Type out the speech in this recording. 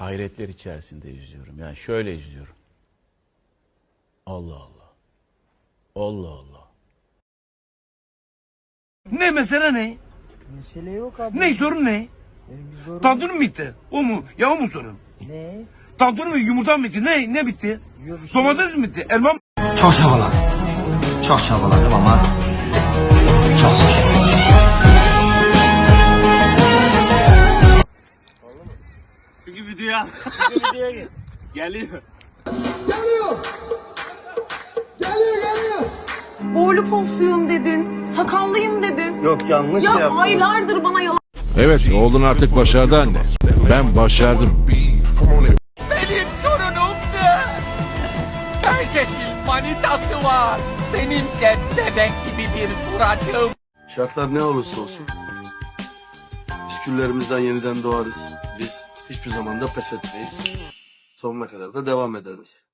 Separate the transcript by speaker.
Speaker 1: hayretler içerisinde izliyorum. Yani şöyle izliyorum. Allah Allah. Allah Allah.
Speaker 2: Ne mesele ne?
Speaker 3: Mesele yok abi.
Speaker 2: Ne sorun ne?
Speaker 3: Benim bir zorum
Speaker 2: mi bitti? O mu? Ya o mu sorun?
Speaker 3: Ne?
Speaker 2: Tantuni mi? Yumurta mı bitti? Ne? Ne bitti?
Speaker 3: Yok bir şey
Speaker 2: Domates mi bitti? Elma mı?
Speaker 4: Çok çabaladım. Çok çabaladım ama
Speaker 5: Çünkü videoya videoya gel. Geliyor.
Speaker 6: Boylu posluyum dedin, sakallıyım dedin.
Speaker 4: Yok yanlış
Speaker 6: Ya
Speaker 4: yaptınız.
Speaker 6: aylardır bana yalan
Speaker 7: Evet oğlun artık başardı anne. Ben başardım.
Speaker 8: Benim sorunum ne? Herkesin manitası var. Benimse bebek gibi bir suratım.
Speaker 9: Şartlar ne olursa olsun biz küllerimizden yeniden doğarız. Biz hiçbir zaman da pes etmeyiz. Sonuna kadar da devam ederiz.